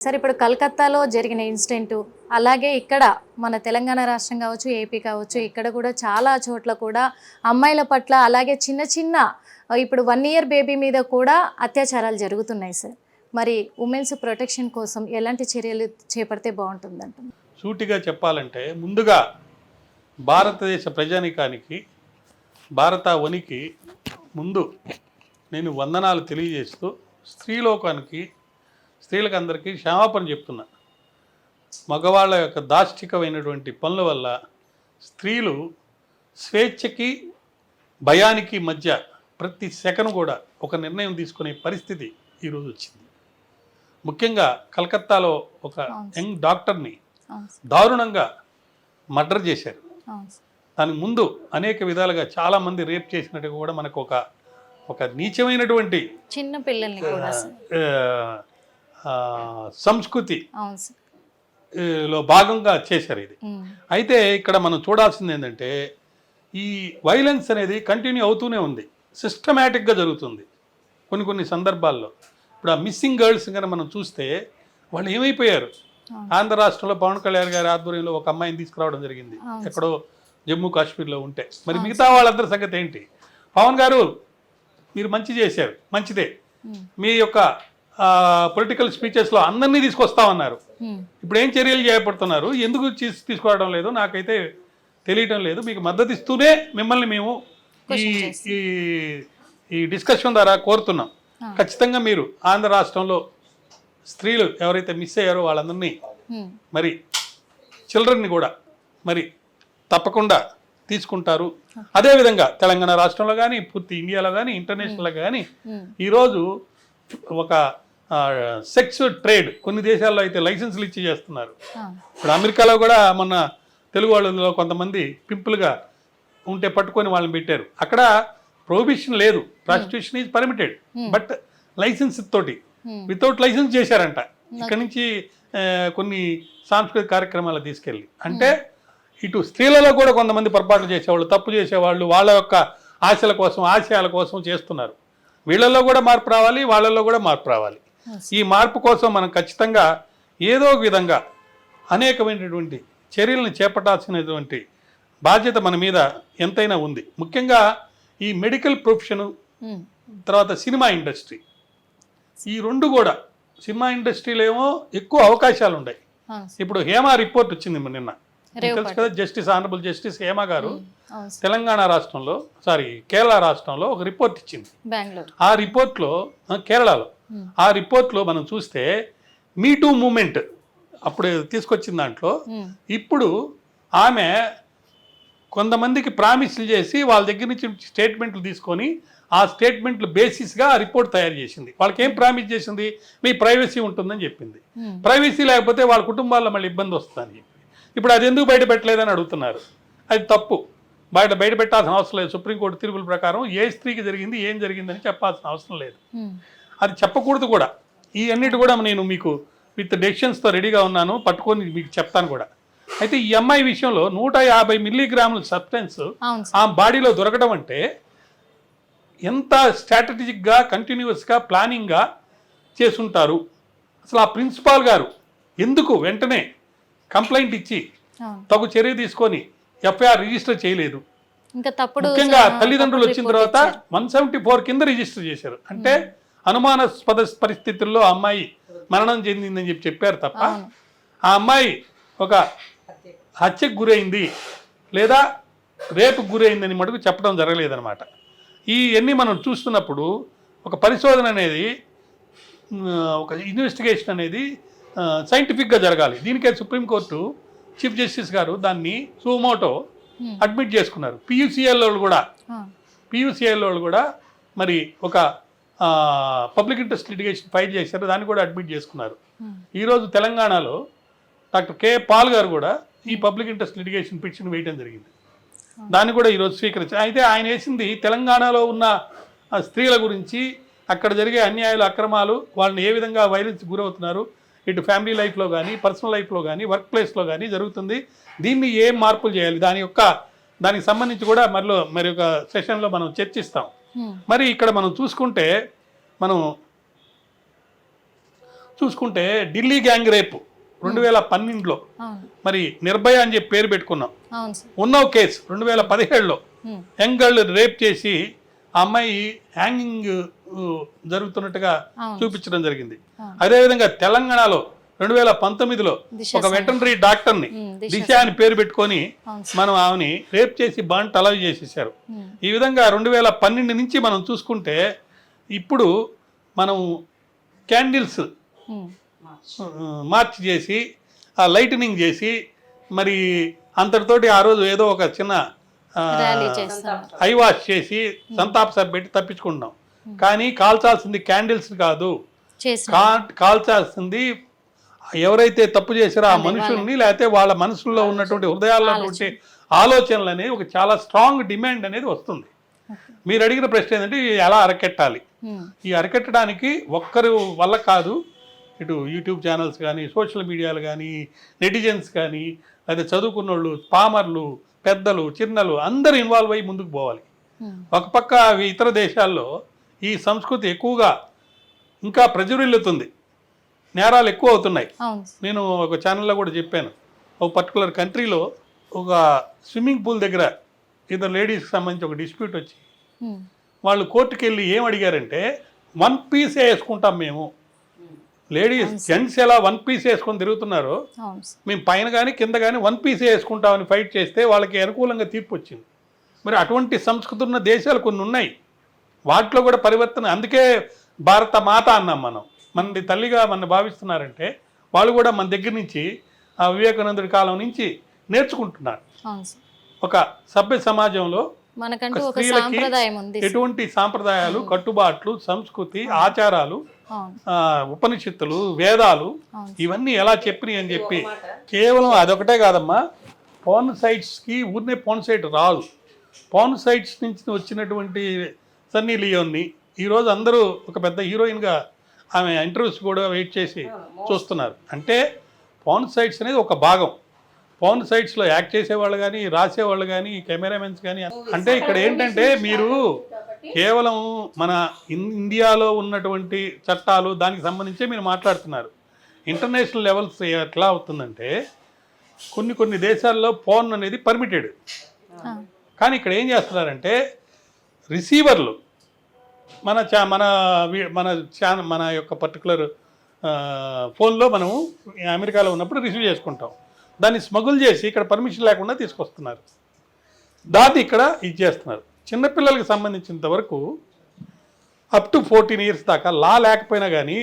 Sir ఇప్పుడు కలకత్తాలో జరిగిన ఇన్సిడెంట్ అలాగే ఇక్కడ మన తెలంగాణ రాష్ట్రం కావచ్చు ఏపీ కావచ్చు ఇక్కడ కూడా చాలా చోట్ల కూడా అమ్మాయిల పట్ల అలాగే చిన్న చిన్న ఇప్పుడు వన్ ఇయర్ బేబీ మీద కూడా అత్యాచారాలు జరుగుతున్నాయి సార్. మరి ఉమెన్స్ ప్రొటెక్షన్ కోసం ఎలాంటి చర్యలు చేపడితే బాగుంటుందంట సూటిగా చెప్పాలంటే ముందుగా భారతదేశ ప్రజానికానికి భారత వనికి ముందు నేను వందనాలు తెలియజేస్తూ స్త్రీలోకానికి స్త్రీలకు అందరికీ క్షమాపణ చెప్తున్నా. మగవాళ్ళ యొక్క దాష్టికమైనటువంటి పనుల వల్ల స్త్రీలు స్వేచ్ఛకి భయానికి మధ్య ప్రతి సెకను కూడా ఒక నిర్ణయం తీసుకునే పరిస్థితి ఈరోజు వచ్చింది. ముఖ్యంగా కలకత్తాలో ఒక. యంగ్ డాక్టర్ని దారుణంగా మర్డర్ చేశారు. దానికి ముందు అనేక విధాలుగా చాలామంది రేప్ చేసినట్టుగా కూడా మనకు ఒక ఒక నీచమైనటువంటి చిన్న పిల్లల్ని సంస్కృతి లో భాగంగా చేశారు ఇది. అయితే ఇక్కడ మనం చూడాల్సింది ఏంటంటే ఈ వైలెన్స్ అనేది కంటిన్యూ అవుతూనే ఉంది. సిస్టమేటిక్గా జరుగుతుంది. కొన్ని కొన్ని సందర్భాల్లో. ఇప్పుడు ఆ మిస్సింగ్ గర్ల్స్ కనుక మనం చూస్తే వాళ్ళు ఏమైపోయారు. ఆంధ్ర రాష్ట్రంలో పవన్ కళ్యాణ్ గారి ఆధ్వర్యంలో ఒక అమ్మాయిని తీసుకురావడం జరిగింది. ఎక్కడో జమ్మూ కాశ్మీర్లో ఉంటే. మరి మిగతా వాళ్ళందరి సంగతి ఏంటి? పవన్ గారు మీరు మంచి చేశారు. మంచిదే. మీ యొక్క పొలిటికల్ స్పీచెస్లో అందరినీ తీసుకొస్తామన్నారు. ఇప్పుడు ఏం చర్యలు చేపడుతున్నారు? ఎందుకు తీస్- తీసుకోవడం లేదు? నాకైతే తెలియటం లేదు. మీకు మద్దతు ఇస్తూనే మిమ్మల్ని మేము ఈ ఈ డిస్కషన్ ద్వారా కోరుతున్నాం. ఖచ్చితంగా మీరు ఆంధ్ర రాష్ట్రంలో స్త్రీలు ఎవరైతే మిస్ అయ్యారో వాళ్ళందరినీ. మరి చిల్డ్రన్ని కూడా మరి తప్పకుండా తీసుకుంటారు. అదేవిధంగా తెలంగాణ రాష్ట్రంలో కానీ పూర్తి ఇండియాలో కానీ ఇంటర్నేషనల్లో కానీ. ఈరోజు ఒక సెక్స్ ట్రేడ్ కొన్ని దేశాల్లో అయితే లైసెన్సులు ఇచ్చి చేస్తున్నారు. ఇప్పుడు అమెరికాలో కూడా మొన్న తెలుగు వాళ్ళలో కొంతమంది పింపుల్గా ఉంటే పట్టుకొని వాళ్ళని పెట్టారు. అక్కడ ప్రొహిబిషన్ లేదు. Prostitution is permitted but license తోటి Hmm. వితౌట్ లైసెన్స్ చేశారంట. ఇక్కడ నుంచి కొన్ని సాంస్కృతిక కార్యక్రమాలు తీసుకెళ్ళి. అంటే ఇటు స్త్రీలలో కూడా కొంతమంది పొరపాట్లు చేసేవాళ్ళు తప్పు చేసేవాళ్ళు వాళ్ళ యొక్క ఆశల కోసం ఆశయాల కోసం చేస్తున్నారు. వీళ్ళల్లో కూడా మార్పు రావాలి వాళ్ళల్లో కూడా మార్పు రావాలి. ఈ మార్పు కోసం మనం ఖచ్చితంగా ఏదో ఒక విధంగా అనేకమైనటువంటి చర్యలను చేపట్టాల్సినటువంటి బాధ్యత మన మీద ఎంతైనా ఉంది ముఖ్యంగా ఈ మెడికల్ ప్రొఫెషను ఉమ్. తర్వాత సినిమా ఇండస్ట్రీ ఈ రెండు కూడా సినిమా ఇండస్ట్రీలో ఏమో ఎక్కువ అవకాశాలు ఉన్నాయి సార్. ఇప్పుడు హేమా రిపోర్ట్ వచ్చింది నిన్న తెలుసు కదా జస్టిస్ ఆనరబుల్ జస్టిస్ హేమా గారు అవును సార్. తెలంగాణ రాష్ట్రంలో సారీ కేరళ రాష్ట్రంలో ఒక రిపోర్ట్ ఇచ్చింది ఆ రిపోర్ట్లో కేరళలో Hmm. ఆ రిపోర్ట్లో మనం చూస్తే మీ టూ మూమెంట్ అప్పుడు తీసుకొచ్చిన దాంట్లో. ఇప్పుడు ఆమె కొంతమందికి ప్రామిస్లు చేసి వాళ్ళ దగ్గర నుంచి స్టేట్మెంట్లు తీసుకొని ఆ స్టేట్మెంట్లు బేసిస్గా ఆ రిపోర్ట్ తయారు చేసింది. వాళ్ళకి ఏం ప్రామిస్ చేసింది? మీ ప్రైవసీ ఉంటుందని చెప్పింది. ప్రైవసీ లేకపోతే వాళ్ళ కుటుంబాల్లో మళ్ళీ ఇబ్బంది వస్తుందని చెప్పి ఇప్పుడు అది ఎందుకు బయట పెట్టలేదని అడుగుతున్నారు. అది తప్పు. బయట బయట పెట్టాల్సిన అవసరం లేదు. సుప్రీంకోర్టు తీర్పుల ప్రకారం ఏ స్త్రీకి జరిగింది ఏం జరిగిందని చెప్పాల్సిన అవసరం లేదు. అది చెప్పకూడదు కూడా. ఈ అన్నిటి కూడా నేను మీకు విత్ డెసిషన్స్తో రెడీగా ఉన్నాను. పట్టుకొని మీకు చెప్తాను కూడా. అయితే ఈ అమ్మాయి విషయంలో నూట యాభై మిల్లీగ్రాముల సబ్స్టెన్స్. ఆ బాడీలో దొరకడం అంటే ఎంత స్ట్రాటజిక్గా కంటిన్యూస్గా ప్లానింగ్గా చేసుంటారు? అసలు ఆ ప్రిన్సిపాల్ గారు ఎందుకు వెంటనే కంప్లైంట్ ఇచ్చి తగు చర్య తీసుకొని ఎఫ్ఐఆర్ రిజిస్టర్ చేయలేదు? ఇంకా తప్పుడు ముఖ్యంగా తల్లిదండ్రులు వచ్చిన తర్వాత. వన్ సెవెంటీ ఫోర్ కింద రిజిస్టర్ చేశారు. అంటే అనుమానాస్పద పరిస్థితుల్లో అమ్మాయి మరణం చెందిందని చెప్పి చెప్పారు తప్ప ఆ అమ్మాయి ఒక హత్యకు గురైంది లేదా రేపుకు గురైందని మటుకు చెప్పడం జరగలేదన్నమాట. ఈ అన్ని మనం చూస్తున్నప్పుడు ఒక పరిశోధన అనేది ఒక ఇన్వెస్టిగేషన్ అనేది సైంటిఫిక్గా జరగాలి. దీనికే సుప్రీంకోర్టు చీఫ్ జస్టిస్ గారు దాన్ని సుమోటో Hmm. అడ్మిట్ చేసుకున్నారు. పియూసీఎల్ వాళ్ళు కూడా. పియూసీఎల్ వాళ్ళు కూడా మరి ఒక పబ్లిక్ ఇంట్రెస్ట్ లిటిగేషన్ ఫైల్ చేశారు. దాన్ని కూడా అడ్మిట్ చేసుకున్నారు. ఈరోజు తెలంగాణలో డాక్టర్ కె పాల్ గారు కూడా ఈ పబ్లిక్ ఇంట్రెస్ట్ లిటిగేషన్ పిటిషన్ వేయడం జరిగింది. దాన్ని కూడా ఈరోజు స్వీకరించారు. అయితే ఆయన వేసింది తెలంగాణలో ఉన్న స్త్రీల గురించి అక్కడ జరిగే అన్యాయాలు అక్రమాలు వాళ్ళని ఏ విధంగా వైలెన్స్ గురవుతున్నారు ఇటు ఫ్యామిలీ లైఫ్లో కానీ పర్సనల్ లైఫ్లో కానీ వర్క్ ప్లేస్లో కానీ జరుగుతుంది. దీన్ని ఏం మార్పులు చేయాలి? దాని యొక్క దానికి సంబంధించి కూడా మరిలో మరి ఒక సెషన్లో మనం చర్చిస్తాం. మరి ఇక్కడ మనం చూసుకుంటే మనం చూసుకుంటే ఢిల్లీ గ్యాంగ్ రేపు రెండు వేల పన్నెండులో. మరి నిర్భయ అని చెప్పి పేరు పెట్టుకున్నాం. అవును సార్. ఉన్నో కేసు రెండు వేల పదిహేడులో. యంగ్ గర్ల్ రేప్ చేసి ఆ అమ్మాయి హ్యాంగింగ్ జరుగుతున్నట్టుగా. చూపించడం జరిగింది. అదేవిధంగా తెలంగాణలో రెండు వేల పంతొమ్మిదిలో ఒక వెటనరీ డాక్టర్ని దిశ అని పేరు పెట్టుకొని మనం ఆమెని రేప్ చేసి బంట్ అలవ్ చేసేసారు ఈ విధంగా రెండు వేల పన్నెండు నుంచి మనం చూసుకుంటే ఇప్పుడు మనం క్యాండిల్స్ మార్చ్ చేసి ఆ లైటనింగ్ చేసి మరి అంతటితోటి ఆ రోజు ఏదో ఒక చిన్న ఐ వాష్ చేసి సంతాప సభ పెట్టి తప్పించుకుంటున్నాం. కానీ కాల్చాల్సింది క్యాండిల్స్ కాదు. కాల్చాల్సింది ఎవరైతే తప్పు చేశారో ఆ మనుషుల్ని లేకపోతే వాళ్ళ మనసుల్లో ఉన్నటువంటి హృదయాల్లో ఉన్నటువంటి ఆలోచనలు అనేది ఒక చాలా స్ట్రాంగ్ డిమాండ్ అనేది వస్తుంది. మీరు అడిగిన ప్రశ్న ఏంటంటే ఎలా అరకెట్టాలి? ఈ అరికట్టడానికి ఒక్కరు వల్ల కాదు ఇటు యూట్యూబ్ ఛానల్స్ కానీ సోషల్ మీడియాలు కానీ నెటిజన్స్ కానీ అదే చదువుకున్న వాళ్ళు పామర్లు పెద్దలు చిన్నలు అందరూ ఇన్వాల్వ్ అయ్యి ముందుకు పోవాలి. ఒక పక్క అవి ఇతర దేశాల్లో ఈ సంస్కృతి ఎక్కువగా ఇంకా ప్రజ్వరిల్లుతుంది నేరాలు ఎక్కువ అవుతున్నాయి. నేను ఒక ఛానల్లో కూడా చెప్పాను. ఒక పర్టికులర్ కంట్రీలో ఒక స్విమ్మింగ్ పూల్ దగ్గర ఇద్దరు లేడీస్కి సంబంధించి ఒక డిస్ప్యూట్ వచ్చి వాళ్ళు కోర్టుకి వెళ్ళి ఏం అడిగారంటే వన్ పీసే వేసుకుంటాం మేము. లేడీస్ జెంట్స్ ఎలా వన్ పీస్ వేసుకొని తిరుగుతున్నారో. మేము పైన కానీ కింద కానీ వన్ పీసే వేసుకుంటామని ఫైట్ చేస్తే వాళ్ళకి అనుకూలంగా తీర్పు వచ్చింది. మరి అటువంటి సంస్కృతి ఉన్న దేశాలు కొన్ని ఉన్నాయి. వాటిలో కూడా పరివర్తన అందుకే భారత మాత అన్నాం మనం. మనది తల్లిగా మన భావిస్తున్నారంటే వాళ్ళు కూడా మన దగ్గర నుంచి ఆ వివేకానందుడి కాలం నుంచి నేర్చుకుంటున్నారు. అవును సార్. ఒక సభ్య సమాజంలో మనకంటూ ఒక ఒక స్త్రీలకి సాంప్రదాయం ఉంది సార్. ఎటువంటి సాంప్రదాయాలు కట్టుబాట్లు సంస్కృతి ఆచారాలు అవును. ఆ, ఉపనిషత్తులు వేదాలు ఇవన్నీ ఎలా చెప్పినాయి అని చెప్పి కేవలం అదొకటే కాదమ్మా. పోర్న్ సైట్స్కి ఊరినే పోర్న్ సైట్ రాదు. పోర్న్ సైట్స్ నుంచి వచ్చినటువంటి సన్నీ లియోన్ని ఈరోజు అందరూ ఒక పెద్ద హీరోయిన్గా ఆమె ఇంటర్వ్యూస్ కూడా వెయిట్ చేసి చూస్తున్నారు. అంటే పోర్న్ సైట్స్ అనేది ఒక భాగం. పోర్న్ సైట్స్లో యాక్ట్ చేసేవాళ్ళు కానీ రాసేవాళ్ళు కానీ కెమెరామెన్స్ కానీ అంటే ఇక్కడ ఏంటంటే మీరు కేవలం మన ఇన్- ఇండియాలో ఉన్నటువంటి చట్టాలు దానికి సంబంధించే మీరు మాట్లాడుతున్నారు. ఇంటర్నేషనల్ లెవెల్స్ ఎట్లా అవుతుందంటే కొన్ని కొన్ని దేశాల్లో పోర్న్ అనేది పర్మిటెడ్ కానీ ఇక్కడ ఏం చేస్తున్నారంటే రిసీవర్లు మన చా మన మన ఛాన్ మన యొక్క పర్టికులర్ ఫోన్లో మనము అమెరికాలో ఉన్నప్పుడు రిసీవ్ చేసుకుంటాం. దాన్ని స్మగుల్ చేసి ఇక్కడ పర్మిషన్ లేకుండా తీసుకొస్తున్నారు. దాన్ని ఇక్కడ ఇది చేస్తున్నారు చిన్నపిల్లలకి సంబంధించినంత వరకు అప్ టు ఫోర్టీన్ ఇయర్స్ దాకా లా లేకపోయినా కానీ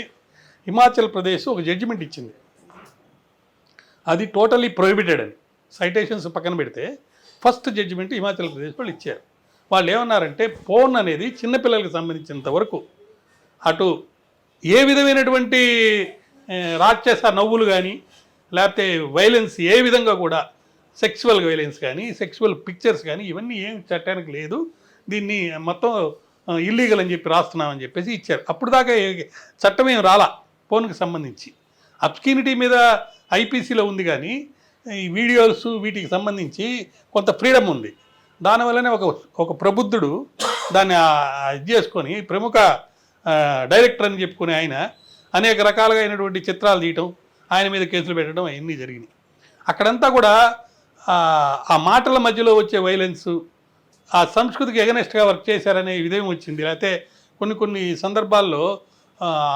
హిమాచల్ ప్రదేశ్ ఒక జడ్జిమెంట్ ఇచ్చింది. అది టోటలీ ప్రొహిబిటెడ్ అని. సైటేషన్స్ పక్కన పెడితే ఫస్ట్ జడ్జిమెంట్ హిమాచల్ ప్రదేశ్ వాళ్ళు ఇచ్చారు. వాళ్ళు ఏమన్నారంటే ఫోన్ అనేది చిన్నపిల్లలకు సంబంధించినంత వరకు అటు ఏ విధమైనటువంటి రాక్షస నవ్వులు కానీ లేకపోతే వైలెన్స్ ఏ విధంగా కూడా సెక్సువల్ వైలెన్స్ కానీ సెక్సువల్ పిక్చర్స్ కానీ ఇవన్నీ ఏం చట్టానికి లేదు. దీన్ని మొత్తం ఇల్లీగల్ అని చెప్పి రాస్తున్నామని చెప్పేసి ఇచ్చారు. అప్పుడు దాకా చట్టం ఏం రాలా ఫోన్కి సంబంధించి. అబ్స్కీనిటీ మీద ఐపీసీలో ఉంది కానీ ఈ వీడియోస్ వీటికి సంబంధించి కొంత ఫ్రీడమ్ ఉంది. దానివల్లనే ఒక ఒక ప్రబుద్ధుడు దాన్ని ఇది చేసుకొని ప్రముఖ డైరెక్టర్ అని చెప్పుకునే ఆయన అనేక రకాలుగా అయినటువంటి చిత్రాలు తీయటం ఆయన మీద కేసులు పెట్టడం అవన్నీ జరిగినాయి. అక్కడంతా కూడా ఆ, మాటల మధ్యలో వచ్చే వైలెన్స్ ఆ సంస్కృతికి ఎగనెస్ట్గా వర్క్ చేశారనే విధం వచ్చింది. లేకపోతే కొన్ని కొన్ని సందర్భాల్లో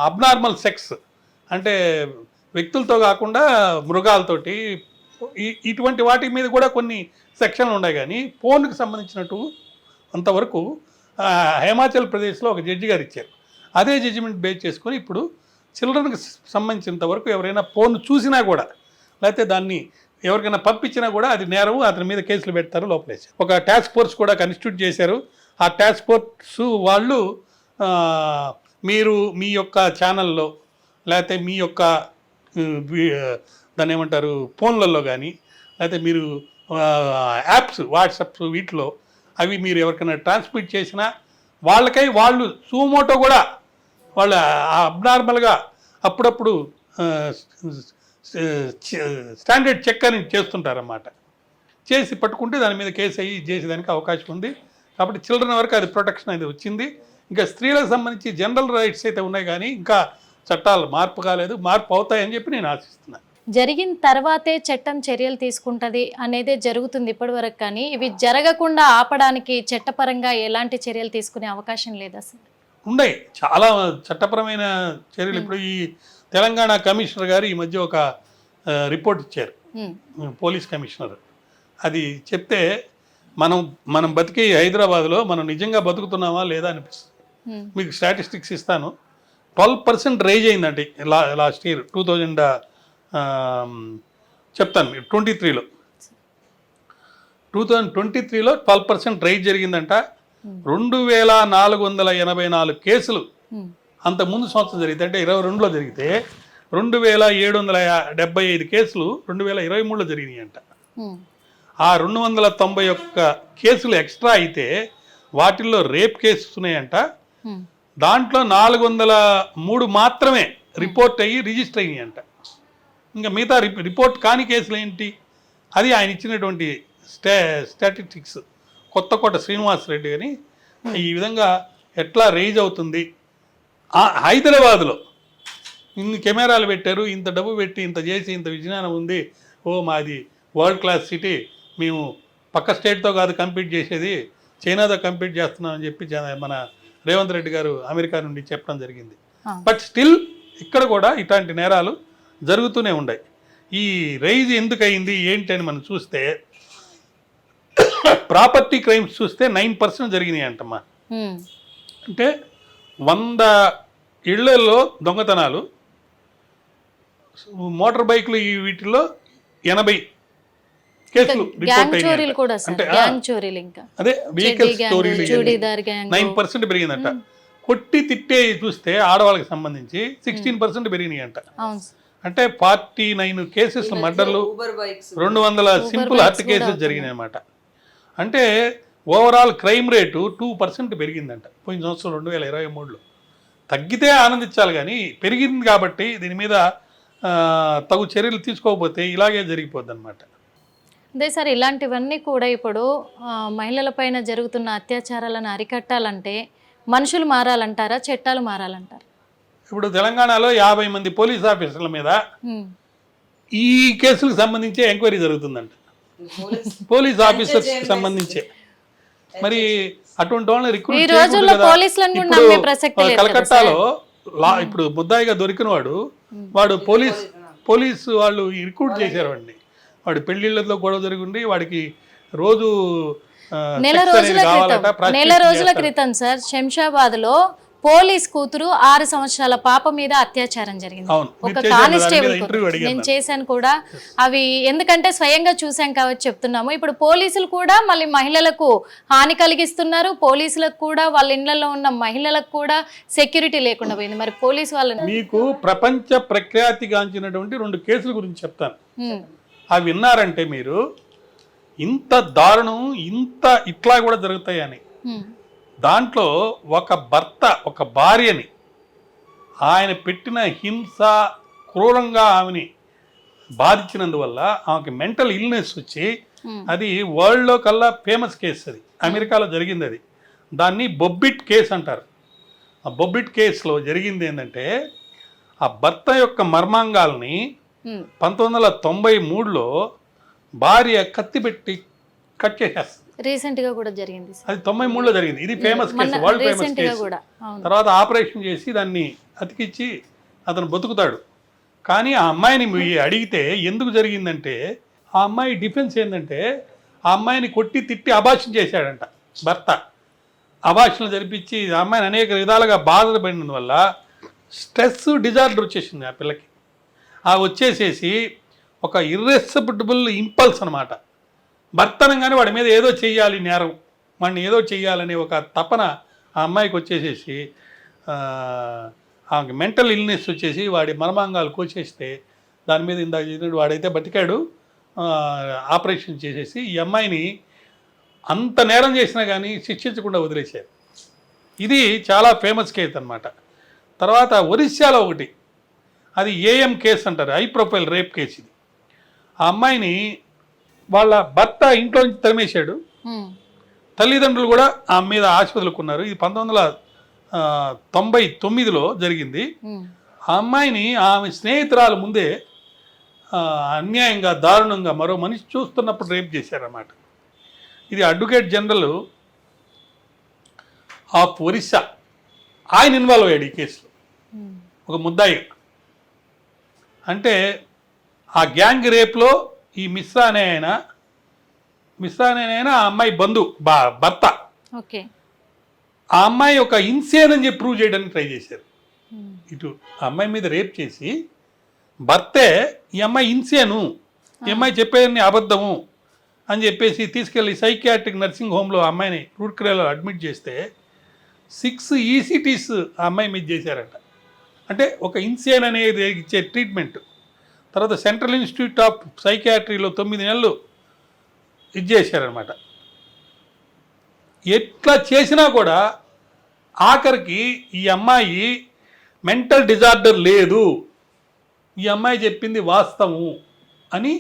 అబ్నార్మల్ సెక్స్ అంటే వ్యక్తులతో కాకుండా మృగాలతోటి ఇటువంటి వాటి మీద కూడా కొన్ని సెక్షన్లు ఉన్నాయి కానీ ఫోన్కి సంబంధించినట్టు అంతవరకు హిమాచల్ ప్రదేశ్లో ఒక జడ్జి గారు ఇచ్చారు. అదే జడ్జిమెంట్ బేస్ చేసుకొని ఇప్పుడు చిల్డ్రన్కి సంబంధించినంత వరకు ఎవరైనా ఫోన్ చూసినా కూడా లేకపోతే దాన్ని ఎవరికైనా పంపించినా కూడా అది నేరం అతని మీద కేసులు పెడతారు లోపలేసారు ఒక టాస్క్ ఫోర్స్ కూడా కన్స్టిట్యూట్ చేశారు. ఆ టాస్క్ ఫోర్స్ వాళ్ళు మీరు మీ యొక్క ఛానల్లో లేకపోతే మీ యొక్క దాన్ని ఏమంటారు ఫోన్లలో కానీ లేకపోతే మీరు యాప్స్ వాట్సాప్స్ వీటిలో అవి మీరు ఎవరికైనా ట్రాన్స్మిట్ చేసినా వాళ్ళకై వాళ్ళు సూమోటో కూడా వాళ్ళ అబ్నార్మల్గా అప్పుడప్పుడు స్టాండర్డ్ చెక్ అని చేస్తుంటారన్నమాట. చేసి పట్టుకుంటే దాని మీద కేసు అయ్యి చేసేదానికి అవకాశం ఉంది. కాబట్టి చిల్డ్రన్ వరకు అది ప్రొటెక్షన్ అనేది వచ్చింది. ఇంకా స్త్రీలకు సంబంధించి జనరల్ రైట్స్ అయితే ఉన్నాయి కానీ ఇంకా చట్టాలు మార్పు కాలేదు. మార్పు అవుతాయని చెప్పి నేను ఆశిస్తున్నాను జరిగిన తర్వాతే చట్టం చర్యలు తీసుకుంటది అనేది జరుగుతుంది ఇప్పటి వరకు కానీ ఇవి జరగకుండా ఆపడానికి చట్టపరంగా ఎలాంటి చర్యలు తీసుకునే అవకాశం లేదా సార్ ఉన్నాయి. చాలా చట్టపరమైన చర్యలు. ఇప్పుడు ఈ తెలంగాణ కమిషనర్ గారు ఈ మధ్య ఒక రిపోర్ట్ ఇచ్చారు. Police commissioner. అది చెప్తే మనం మనం బతికే హైదరాబాద్లో మనం నిజంగా బతుకుతున్నామా లేదా అనిపిస్తుంది. మీకు స్టాటిస్టిక్స్ ఇస్తాను. ట్వెల్వ్ పర్సెంట్ రైజ్ అయిందండి లాస్ట్ ఇయర్ టూ థౌజండ్ చెప్తాను మీరు. ట్వంటీ త్రీలో. టూ థౌజండ్ ట్వంటీ త్రీలో ట్వెల్వ్ పర్సెంట్ రైజ్ జరిగిందంట. రెండు వేల నాలుగు వందల ఎనభై నాలుగు కేసులు అంత ముందు సంవత్సరం జరిగితే అంటే ఇరవై రెండులో జరిగితే రెండు వేల ఏడు వందల డెబ్బై ఐదు కేసులు రెండు వేల ఇరవై మూడులో జరిగినాయి అంట ఆ రెండు వందల తొంభై ఒక్క కేసులు ఎక్స్ట్రా అయితే వాటిల్లో రేప్ కేసెస్ ఉన్నాయంట దాంట్లో నాలుగు వందల మూడు మాత్రమే రిపోర్ట్ అయ్యి రిజిస్టర్ అయినాయి అంట ఇంకా మిగతా రిప్- రిపోర్ట్ కాని కేసులు ఏంటి? అది ఆయన ఇచ్చినటువంటి స్టా స్టాటిస్టిక్స్. కొత్త కోట శ్రీనివాస్ రెడ్డి అని ఈ విధంగా ఎట్లా రేజ్ అవుతుంది? హైదరాబాద్లో ఇన్ని కెమెరాలు పెట్టారు ఇంత డబ్బు పెట్టి ఇంత చేసి ఇంత విజ్ఞానం ఉంది. ఓ మాది వరల్డ్ క్లాస్ సిటీ. మేము పక్క స్టేట్తో కాదు కంపీట్ చేసేది చైనాతో కంపీట్ చేస్తున్నామని చెప్పి మన రేవంత్ రెడ్డి గారు అమెరికా నుండి చెప్పడం జరిగింది. బట్ స్టిల్ ఇక్కడ కూడా ఇట్లాంటి నేరాలు జరుగుతూనే ఉన్నాయి ఈ రైజ్ ఎందుకు అయింది ఏంటి అని మనం చూస్తే ప్రాపర్టీ క్రైమ్స్ చూస్తే నైన్ పర్సెంట్ జరిగినాయి అంటమ్మా అంటే వంద ఇళ్ళలో దొంగతనాలు మోటార్ బైకులు ఈ వీటిల్లో ఎనభై కేసులు రిపోర్ట్ అయినాయి చోరీలు అదే వెహికల్ చెడ్డీ గ్యాంగ్ స్టోరీలు నైన్ పర్సెంట్ పెరిగిందంట. కొట్టి తిట్టే చూస్తే ఆడవాళ్ళకి సంబంధించి సిక్స్టీన్ పర్సెంట్ పెరిగినాయి అంట. అంటే ఫార్టీ నైన్ కేసెస్ మర్డర్లు రెండు వందల సింపుల్ హర్ట్ కేసెస్. జరిగినాయి అనమాట అంటే overall crime rate two percent పెరిగిందంట. పోయిన సంవత్సరం రెండు వేల ఇరవై మూడులో. తగ్గితే ఆనందించాలి కానీ పెరిగింది కాబట్టి దీని మీద తగు చర్యలు తీసుకోకపోతే ఇలాగే జరిగిపోద్ది అనమాట అదే సార్ ఇలాంటివన్నీ కూడా ఇప్పుడు మహిళలపైన జరుగుతున్న అత్యాచారాలను అరికట్టాలంటే మనుషులు మారాలంటారా? చట్టాలు మారాలంటారా? ఇప్పుడు తెలంగాణలో యాభై మంది పోలీస్ ఆఫీసర్ల మీద ఈ కేసులకు సంబంధించే ఎంక్వైరీ జరుగుతుందంట. పోలీస్ పోలీస్ ఆఫీసర్స్ సంబంధించే. మరి అటువంటి వాళ్ళని రిక్రూట్ ఈ రోజుల్లో పోలీసులను కూడా నమ్మే ప్రసక్తి లేదు కదా కలకత్తాలో లా ఇప్పుడు ముద్దాయిగా దొరికిన వాడు వాడు పోలీస్ పోలీసు వాళ్ళు రిక్రూట్ చేశారు వాడిని వాడి పెళ్ళిళ్ళతో గొడవ జరిగింది వాడికి రోజు నెల రోజుల కావాలట, క్రితం నెల రోజుల. క్రితం సార్ శంషాబాద్లో పోలీస్ కూతురు ఆరు సంవత్సరాల పాప మీద అత్యాచారం జరిగింది. ఒక కానిస్టేబుల్ నేను. చేశాను కూడా. అవి ఎందుకంటే స్వయంగా చూసాం కాబట్టి చెప్తున్నాము. ఇప్పుడు పోలీసులు కూడా మళ్ళీ మహిళలకు హాని కలిగిస్తున్నారు. పోలీసులకు కూడా వాళ్ళ ఇళ్ళలో ఉన్న మహిళలకు కూడా సెక్యూరిటీ లేకుండా పోయింది. మరి పోలీసు వాళ్ళని మీకు ప్రపంచ ప్రఖ్యాతిగాంచినటువంటి రెండు కేసుల గురించి చెప్తాను. అవి విన్నారంటే మీరు ఇంత దారుణం ఇంత ఇట్లా కూడా జరుగుతాయని. దాంట్లో ఒక భర్త ఒక భార్యని ఆయన పెట్టిన హింస క్రూరంగా ఆమెని బాధించినందువల్ల ఆమెకి మెంటల్ ఇల్నెస్ వచ్చి అది వరల్డ్లో కల్లా ఫేమస్ కేసు అది. అమెరికాలో జరిగింది అది. దాన్ని బొబ్బిట్ కేసు అంటారు. ఆ బొబ్బిట్ కేసులో జరిగింది ఏంటంటే ఆ భర్త యొక్క మర్మాంగాల్ని పంతొమ్మిది వందల తొంభై మూడులో భార్య కత్తి పెట్టి కట్ చేసేస్తుంది. రీసెంట్గా కూడా జరిగింది అది తొంభై మూడులో జరిగింది. ఇది famous case world famous case తర్వాత ఆపరేషన్ చేసి దాన్ని అతికిచ్చి అతను బతుకుతాడు. కానీ ఆ అమ్మాయిని అడిగితే ఎందుకు జరిగిందంటే ఆ అమ్మాయి డిఫెన్స్ ఏంటంటే ఆ అమ్మాయిని కొట్టి తిట్టి అభాషణ చేశాడంట భర్త. అభాషణ జరిపించి ఆ అమ్మాయిని అనేక విధాలుగా బాధపడినందువల్ల స్ట్రెస్ డిజార్డర్ వచ్చేసింది ఆ పిల్లకి. ఆ వచ్చేసేసి ఒక ఇర్రెస్పెక్టబుల్ ఇంపల్స్ అనమాట భర్తనంగానే వాడి మీద ఏదో చెయ్యాలి నేరం. వాడిని ఏదో చేయాలనే ఒక తపన ఆ అమ్మాయికి వచ్చేసేసి ఆమెకి మెంటల్ ఇల్నెస్ వచ్చేసి వాడి మర్మాంగాలు కోసేస్తే దాని మీద ఇందాక చెప్పినట్టు వాడైతే బతికాడు. ఆపరేషన్ చేసేసి ఈ అమ్మాయిని అంత నేరం చేసినా కానీ శిక్షించకుండా వదిలేశారు. ఇది చాలా ఫేమస్ కేసు అన్నమాట. తర్వాత ఒరిస్సాలో ఒకటి. అది ఏఎం కేసు అంటారు. హై ప్రొఫైల్ రేప్ కేసు ఇది. ఆ అమ్మాయిని వాళ్ళ భర్త ఇంట్లో నుంచి తరిమేశాడు. తల్లిదండ్రులు కూడా ఆమె మీద ఆశపదులుకున్నారు ఇది పంతొమ్మిది వందల తొంభై తొమ్మిదిలో జరిగింది. ఆ అమ్మాయిని ఆమె స్నేహితురాలు ముందే అన్యాయంగా దారుణంగా మరో మనిషి చూస్తున్నప్పుడు రేప్ చేశారన్నమాట. ఇది అడ్వకేట్ జనరల్ ఆఫ్ ఒరిస్సా. ఆయన ఇన్వాల్వ్ అయ్యాడు ఈ కేసులో. ఒక ముద్దాయి అంటే ఆ గ్యాంగ్ రేప్లో ఈ మిశ్రా అనే ఆయన మిశ్రా అనే ఆయన ఆ అమ్మాయి బంధు బా భర్త. ఓకే. ఆ అమ్మాయి ఒక ఇన్సేన్ అని చెప్పి ప్రూవ్ చేయడానికి ట్రై చేశారు. ఇటు ఆ అమ్మాయి మీద రేప్ చేసి భర్తే ఈ అమ్మాయి ఇన్సేను ఈ అమ్మాయి చెప్పేదాన్ని అబద్ధము అని చెప్పేసి తీసుకెళ్ళి సైకియాట్రిక్ నర్సింగ్ హోమ్లో అమ్మాయిని రూట్క్రేలో అడ్మిట్ చేస్తే సిక్స్ ఈసీటీస్ ఆ అమ్మాయి మీద చేశారట. అంటే ఒక ఇన్సేన్ అనేది ఇచ్చే ట్రీట్మెంట్. తర్వాత సెంట్రల్ ఇన్స్టిట్యూట్ ఆఫ్ సైకాట్రీలో తొమ్మిది నెలలు ఇది చేశారనమాట ఎట్లా చేసినా కూడా ఆఖరికి ఈ అమ్మాయి మెంటల్ డిజార్డర్ లేదు. ఈ అమ్మాయి చెప్పింది వాస్తవం అని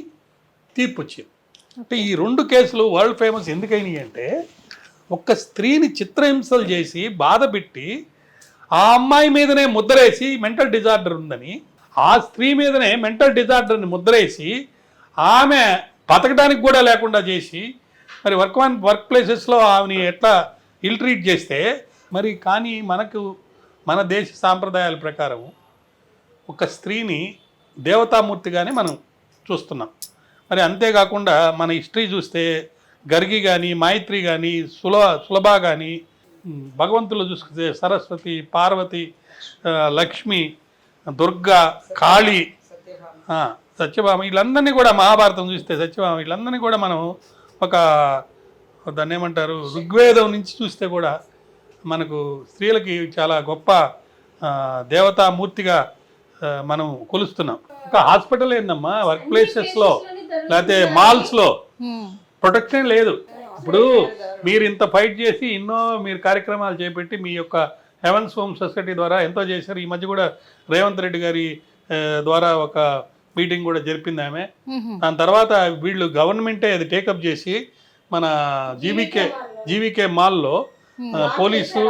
తీర్పు వచ్చింది అంటే ఈ రెండు కేసులు వరల్డ్ ఫేమస్ ఎందుకైనాయి అంటే ఒక్క స్త్రీని చిత్రహింసలు చేసి బాధ పెట్టి ఆ అమ్మాయి మీదనే ముద్రేసి మెంటల్ డిజార్డర్ ఉందని ఆ స్త్రీ మీదనే మెంటల్ డిజార్డర్ని ముద్రేసి ఆమె బతకడానికి కూడా లేకుండా చేసి మరి వర్క్ వర్క్ ప్లేసెస్లో ఆమెని ఎట్లా ఇల్ ట్రీట్ చేస్తే మరి కానీ మనకు మన దేశ సాంప్రదాయాల ప్రకారం ఒక స్త్రీని దేవతామూర్తిగానే మనం చూస్తున్నాం. మరి అంతేకాకుండా మన హిస్టరీ చూస్తే గర్గి కానీ మైత్రి కానీ సులభ సులభ కానీ భగవంతులు చూస్తే సరస్వతి పార్వతి లక్ష్మి దుర్గా కాళీ సత్యభామ వీళ్ళందరినీ కూడా మహాభారతం చూస్తే సత్యభామ వీళ్ళందరినీ కూడా మనం ఒక దాన్ని ఏమంటారు ఋగ్వేదం నుంచి చూస్తే కూడా మనకు స్త్రీలకి చాలా గొప్ప దేవతామూర్తిగా మనం కొలుస్తున్నాం. ఒక హాస్పిటల్ ఏందమ్మా వర్క్ ప్లేసెస్లో లేకపోతే మాల్స్లో. ప్రొటెక్షన్ లేదు. ఇప్పుడు మీరు ఇంత ఫైట్ చేసి ఎన్నో మీరు కార్యక్రమాలు చేపట్టి మీ యొక్క హెవెన్స్ హోమ్ సొసైటీ ద్వారా ఎంతో చేశారు. ఈ మధ్య కూడా రేవంత్ రెడ్డి గారి ద్వారా ఒక మీటింగ్ కూడా జరిపింది ఆమె. దాని తర్వాత వీళ్ళు గవర్నమెంటే అది టేకప్ చేసి మన జీవీకే జీవీకే మాల్లో పోలీసు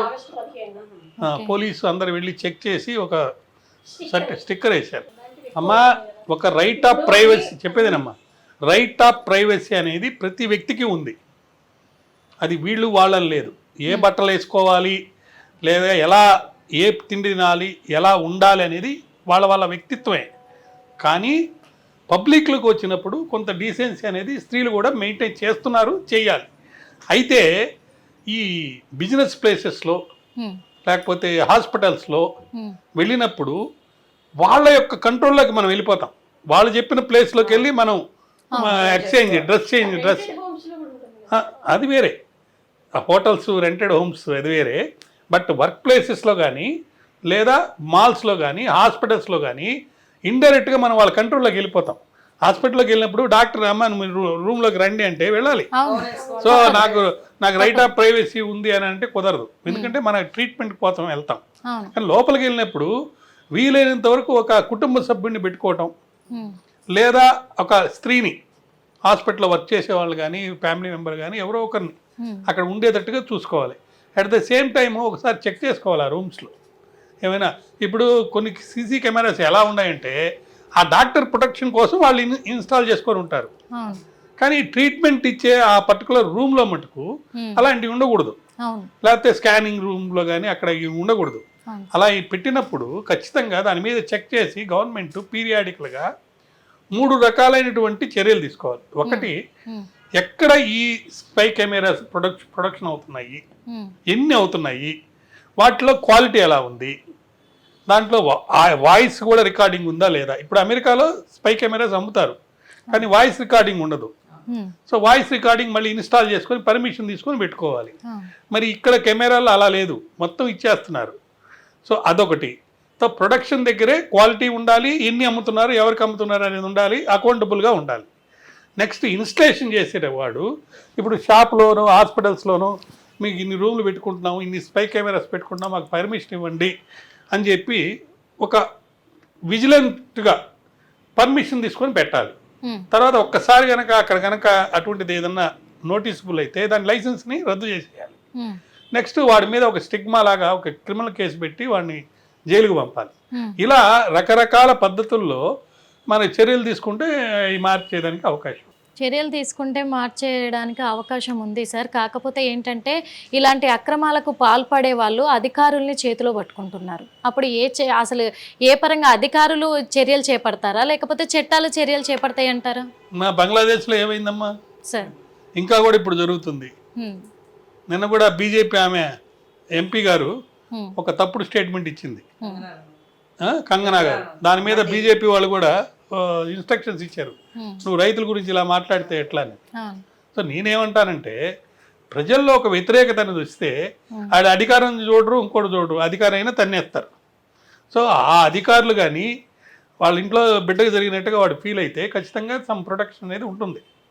ఆ, పోలీసు అందరు వెళ్ళి చెక్ చేసి ఒక సర్టి స్టిక్కర్ వేశారు. అమ్మా ఒక రైట్ ఆఫ్ ప్రైవసీ చెప్పేదేనమ్మా. రైట్ ఆఫ్ ప్రైవసీ అనేది ప్రతి వ్యక్తికి ఉంది. అది వీళ్ళు వాళ్ళని లేదు. ఏ బట్టలు వేసుకోవాలి లేదా ఎలా ఏ తిండి తినాలి ఎలా ఉండాలి అనేది వాళ్ళ వాళ్ళ వ్యక్తిత్వమే. కానీ పబ్లిక్లోకి వచ్చినప్పుడు కొంత డీసెన్సీ అనేది స్త్రీలు కూడా మెయింటైన్ చేస్తున్నారు చేయాలి. అయితే ఈ బిజినెస్ ప్లేసెస్లో. లేకపోతే హాస్పిటల్స్లో. వెళ్ళినప్పుడు వాళ్ళ యొక్క కంట్రోల్లోకి మనం వెళ్ళిపోతాం. వాళ్ళు చెప్పిన ప్లేస్లోకి వెళ్ళి మనం ఎక్స్చేంజ్ డ్రెస్ చేంజ్ డ్రెస్. అది వేరే. హోటల్స్ రెంటెడ్ హోమ్స్ అది వేరే. బట్ వర్క్ ప్లేసెస్లో కానీ లేదా మాల్స్లో కానీ హాస్పిటల్స్లో కానీ ఇండైరెక్ట్గా మనం వాళ్ళ కంట్రోల్లోకి వెళ్ళిపోతాం. హాస్పిటల్లోకి వెళ్ళినప్పుడు డాక్టర్ అమ్మ మీరు రూమ్లోకి రండి అంటే వెళ్ళాలి. సో నాకు నాకు రైట్ ఆఫ్ ప్రైవసీ ఉంది అని అంటే కుదరదు. ఎందుకంటే మన ట్రీట్మెంట్ కోసం వెళ్తాం. కానీ లోపలికి వెళ్ళినప్పుడు వీలైనంత వరకు ఒక కుటుంబ సభ్యుడిని పెట్టుకోవటం. లేదా ఒక స్త్రీని హాస్పిటల్లో వర్క్ చేసే వాళ్ళు కానీ ఫ్యామిలీ మెంబర్ కానీ ఎవరో ఒకరిని. అక్కడ ఉండేటట్టుగా చూసుకోవాలి. అట్ ద సేమ్ టైం ఒకసారి చెక్ చేసుకోవాలి ఆ రూమ్స్లో ఏమైనా ఇప్పుడు కొన్ని సీసీ కెమెరాస్ ఎలా ఉన్నాయంటే ఆ డాక్టర్ ప్రొటెక్షన్ కోసం వాళ్ళు ఇన్ ఇన్స్టాల్ చేసుకొని ఉంటారు. కానీ ట్రీట్మెంట్ ఇచ్చే ఆ పర్టికులర్ రూమ్లో మటుకు. అలాంటివి ఉండకూడదు. లేకపోతే స్కానింగ్ రూమ్లో కానీ అక్కడ ఇవి ఉండకూడదు. అలా పెట్టినప్పుడు ఖచ్చితంగా దాని మీద చెక్ చేసి గవర్నమెంట్ పీరియాడికల్గా మూడు రకాలైనటువంటి చర్యలు తీసుకోవాలి. ఒకటి. ఎక్కడ ఈ స్పై కెమెరాస్ ప్రొడక్ట్ ప్రొడక్షన్ అవుతున్నాయి. ఎన్ని అవుతున్నాయి? వాటిలో క్వాలిటీ ఎలా ఉంది? దాంట్లో వాయిస్ కూడా రికార్డింగ్ ఉందా లేదా? ఇప్పుడు అమెరికాలో స్పై కెమెరాస్ అమ్ముతారు కానీ వాయిస్ రికార్డింగ్ ఉండదు. సో వాయిస్ రికార్డింగ్ మళ్ళీ ఇన్స్టాల్ చేసుకొని పర్మిషన్ తీసుకొని పెట్టుకోవాలి. మరి ఇక్కడ కెమెరాలు అలా లేదు మొత్తం ఇచ్చేస్తున్నారు. సో అదొకటి. సో ప్రొడక్షన్ దగ్గరే క్వాలిటీ ఉండాలి ఎన్ని అమ్ముతున్నారు ఎవరికి అమ్ముతున్నారు అనేది ఉండాలి అకౌంటబుల్గా ఉండాలి. నెక్స్ట్ ఇన్స్టలేషన్ చేసేటవాడు ఇప్పుడు షాప్లోనో హాస్పిటల్స్లోనో మీకు ఇన్ని రూమ్లు పెట్టుకుంటున్నాము ఇన్ని స్పై కెమెరాస్ పెట్టుకుంటున్నాం మాకు పర్మిషన్ ఇవ్వండి అని చెప్పి ఒక విజిలెంట్గా పర్మిషన్ తీసుకొని పెట్టాలి. తర్వాత ఒక్కసారి కనుక అక్కడ కనుక అటువంటిది ఏదన్నా నోటీసబుల్ అయితే దాని లైసెన్స్ని రద్దు చేసేయాలి. నెక్స్ట్ వాడి మీద ఒక స్టిగ్మా లాగా ఒక క్రిమినల్ కేసు పెట్టి వాడిని జైలుకు పంపాలి. ఇలా రకరకాల పద్ధతుల్లో మన చర్యలు తీసుకుంటే ఈ మార్చేయడానికి అవకాశం. చర్యలు తీసుకుంటే మార్చేయడానికి అవకాశం ఉంది సార్. కాకపోతే ఏంటంటే ఇలాంటి అక్రమాలకు పాల్పడే వాళ్ళు అధికారుల్ని చేతిలో పట్టుకుంటున్నారు. అప్పుడు ఏ అసలు ఏ పరంగా అధికారులు చర్యలు చేపడతారా? లేకపోతే చట్టాలు చర్యలు చేపడతాయి అంటారా నా బంగ్లాదేశ్లో ఏమైందమ్మా? సార్. ఇంకా కూడా ఇప్పుడు జరుగుతుంది. నిన్న కూడా బీజేపీ ఆమె ఎంపీ గారు ఒక తప్పుడు స్టేట్మెంట్ ఇచ్చింది. కంగనా గారు దాని మీద బీజేపీ వాళ్ళు కూడా ఇన్స్ట్రక్షన్స్ ఇచ్చారు. నువ్వు రైతుల గురించి ఇలా మాట్లాడితే ఎట్లా అని. సో నేనేమంటానంటే ప్రజల్లో ఒక వ్యతిరేకత అనేది వస్తే. ఆడ అధికారం చూడరు ఇంకోటి చూడరు. అధికారం అయినా తన్నేస్తారు. సో ఆ అధికారులు కానీ వాళ్ళ ఇంట్లో బిడ్డకు జరిగినట్టుగా వాడు ఫీల్ అయితే ఖచ్చితంగా సమ్ ప్రొటెక్షన్ అనేది ఉంటుంది.